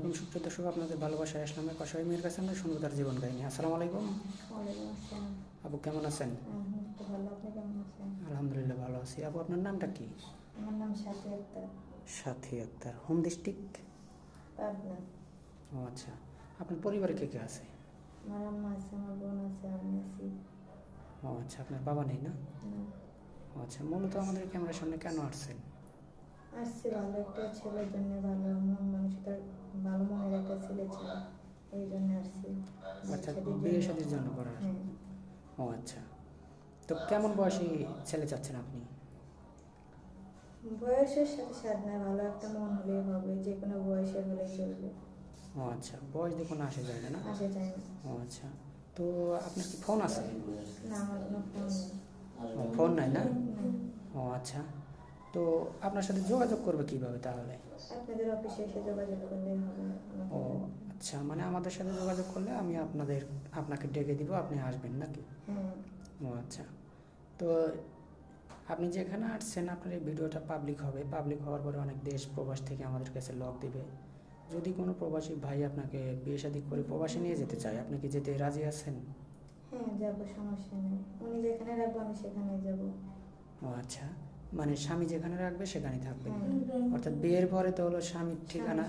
আলাইকুম সুপ্রিয় দর্শক আপনাদের ভালোবাসা ইসলামের কষাই মেয়ের কাছে আমরা শুনব তার জীবন কাহিনী। আসসালামু আলাইকুম। আপু কেমন আছেন? আলহামদুলিল্লাহ ভালো আছি। আপু আপনার নামটা কি? আমার নাম সাথী আক্তার। সাথী আক্তার। Home district? পাবনা। ও আচ্ছা। আপনার পরিবারে কে কে আছে? আমার আম্মা আছে আমার বোন আছে আমি আছি। ও আচ্ছা। আপনার বাবা নেই না? না, ও আচ্ছা। মূলত আমাদের ক্যামেরার সামনে কেন আসছেন? আসছি ভালো একটা ছেলের জন্য ভালো মন মানুষটার ভালো মনের একটা ছেলে ছিল এই জন্য আসছি। আচ্ছা বিয়ে। শাদির জন্য করার? হ্যাঁ। ও আচ্ছা। তো কেমন বয়সী ছেলে চাচ্ছেন আপনি? বয়সের সাথে সাথ না ভালো একটা মন হলে হবে যে কোনো বয়সের হলেই চলবে। ও আচ্ছা বয়স দিয়ে কোনো আসে যায় না আসে যায় না। ও আচ্ছা তো আপনার কি ফোন আছে? না আমার কোনো ফোন নেই। ফোন নাই না, ও আচ্ছা তো আপনার সাথে যোগাযোগ করবে কীভাবে তাহলে? আপনাদের অফিসে এসে যোগাযোগ করলেই হবে। ও আচ্ছা মানে আমাদের সাথে যোগাযোগ করলে আমি আপনাদের আপনাকে ডেকে দিব আপনি আসবেন নাকি? ও আচ্ছা। তো আপনি যেখানে আসছেন আপনার এই ভিডিওটা পাবলিক হবে। পাবলিক হওয়ার পরে অনেক দেশ প্রবাস থেকে আমাদের কাছে লক দিবে। যদি কোনো প্রবাসী ভাই আপনাকে বিয়ে শাদী করে প্রবাসে নিয়ে যেতে চায় আপনি কি যেতে রাজি আছেন? হ্যাঁ যাব সমস্যা নেই। উনি যেখানে রাখব আমি সেখানে যাব। ও আচ্ছা। মানে স্বামী যেখানে রাখবে সেখানেই থাকবেন হ্যাঁ অর্থাৎ বিয়ের পরে তো হলো স্বামীর ঠিকানা।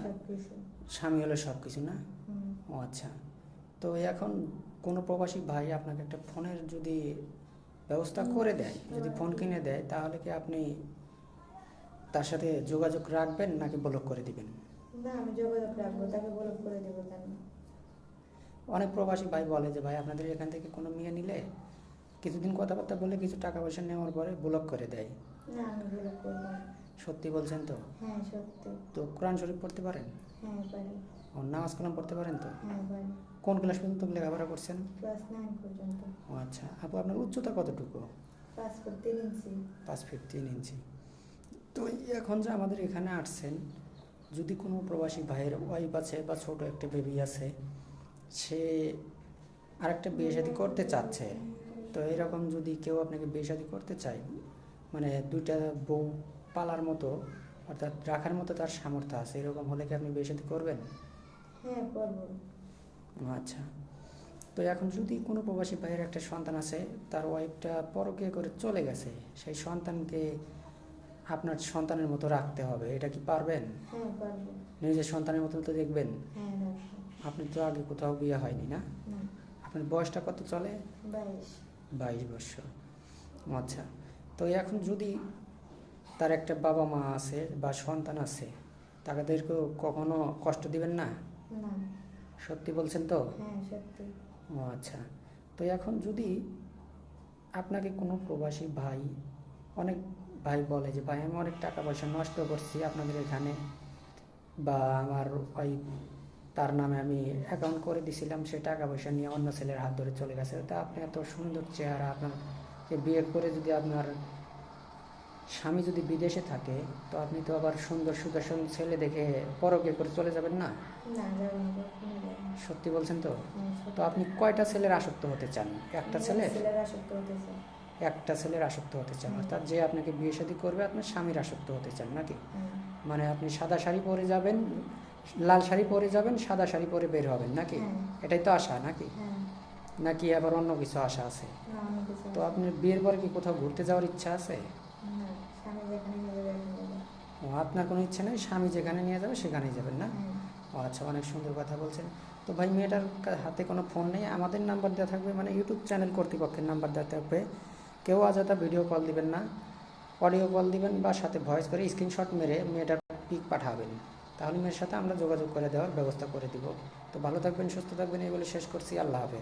স্বামী হলো সব কিছু না ও আচ্ছা। তো এখন কোনো প্রবাসী ভাই আপনাকে একটা ফোনের যদি ব্যবস্থা করে দেয় যদি ফোন কিনে দেয় তাহলে কি আপনি তার সাথে যোগাযোগ রাখবেন নাকি ব্লক করে দিবেন? না আমি যোগাযোগ রাখব তাকে বলক করে দেবো কেন? অনেক প্রবাসী ভাই বলে যে ভাই আপনাদের এখান থেকে কোনো মেয়ে নিলে কিছুদিন কথাবার্তা বলে কিছু টাকা পয়সা নেওয়ার পরে ব্লক করে দেয়। না আমি বলক করব। সত্যি বলছেন তো? হ্যাঁ সত্যি। তো কোরআন শরীফ পড়তে পারেন? হ্যাঁ পারি। ও নামাজ কালাম পড়তে পারেন তো? হ্যাঁ পারি। কোন ক্লাস পর্যন্ত লেখাপড়া করছেন? ক্লাস নাইন পর্যন্ত। ও আচ্ছা আপু আপনার উচ্চতা কতটুকু? পাসপোর্ট তিন ইঞ্চি। পাঁচ ফিট তিন ইঞ্চি। তো এখন যে আমাদের এখানে আসছেন যদি কোনো প্রবাসী ভাইয়ের ওয়াইফ আছে বা ছোট একটা বেবি আছে সে আরেকটা বিয়ে শাদী করতে চাচ্ছে। তো এরকম যদি কেউ আপনাকে বিয়ে করতে চায় মানে দুইটা বউ পালার মতো অর্থাৎ রাখার মতো তার সামর্থ্য আছে এরকম হলে কি আপনি বিয়ে করবেন? হ্যাঁ করব। আচ্ছা। তো এখন যদি কোনো প্রবাসী ভাইয়ের একটা সন্তান আছে তার ওয়াইফটা পরকে করে চলে গেছে সেই সন্তানকে আপনার সন্তানের মতো রাখতে হবে এটা কি পারবেন? হ্যাঁ নিজের সন্তানের মতো তো দেখবেন? হ্যাঁ আপনি তো আগে কোথাও বিয়ে হয়নি না? না। আপনার বয়সটা কত চলে? বাইশ। বাইশ বছর। আচ্ছা তো এখন যদি তার একটা বাবা মা আছে বা সন্তান আছে তাদেরকেও কখনো কষ্ট দিবেন না? না। সত্যি বলছেন তো? হ্যাঁ ও আচ্ছা তো এখন যদি আপনাকে কোনো প্রবাসী ভাই অনেক ভাই বলে যে ভাই আমি অনেক টাকা পয়সা নষ্ট করছি আপনাদের এখানে বা আমার ওই তার নামে আমি অ্যাকাউন্ট করে দিছিলাম সে টাকা পয়সা নিয়ে অন্য ছেলের হাত ধরে চলে গেছে। তা আপনি এত সুন্দর চেহারা আপনাকে বিয়ে করে যদি আপনার স্বামী যদি বিদেশে থাকে তো আপনি তো আবার সুন্দর সুদর্শন ছেলে দেখে পরকে করে চলে যাবেন না। সত্যি বলছেন তো? তো আপনি কয়টা ছেলের আসক্ত হতে চান? একটা ছেলে একটা ছেলের আসক্ত হতে চান অর্থাৎ যে আপনাকে বিয়ে শাদী করবে আপনার স্বামীর আসক্ত হতে চান নাকি? মানে আপনি সাদা শাড়ি পরে যাবেন লাল শাড়ি পরে যাবেন সাদা শাড়ি পরে বের হবেন নাকি? হ্যাঁ। এটাই তো আশা নাকি? হ্যাঁ। নাকি আবার অন্য কিছু আশা আছে? তো আপনি বিয়ের পরে কি কোথাও ঘুরতে যাওয়ার ইচ্ছা আছে। ও আপনার কোনো ইচ্ছা নেই? স্বামী যেখানে নিয়ে যাবে সেখানেই যাবেন না? হ্যাঁ। ও আচ্ছা অনেক সুন্দর কথা বলছেন। তো ভাই মেয়েটার হাতে কোনো ফোন নেই আমাদের নাম্বার দেওয়া থাকবে মানে ইউটিউব চ্যানেল কর্তৃপক্ষের নাম্বার দেওয়া থাকবে। কেউ আজাতা ভিডিও কল দিবেন না অডিও কল দিবেন বা সাথে ভয়েস করে স্ক্রিনশট মেরে মেয়েটার পিক পাঠাবেন। তাহলে সাথে আমরা যোগাযোগ করে দেওয়ার ব্যবস্থা করে দিব। তো ভালো থাকবেন, সুস্থ থাকবেন, এই বলে শেষ করছি। আল্লাহ হাফেজ।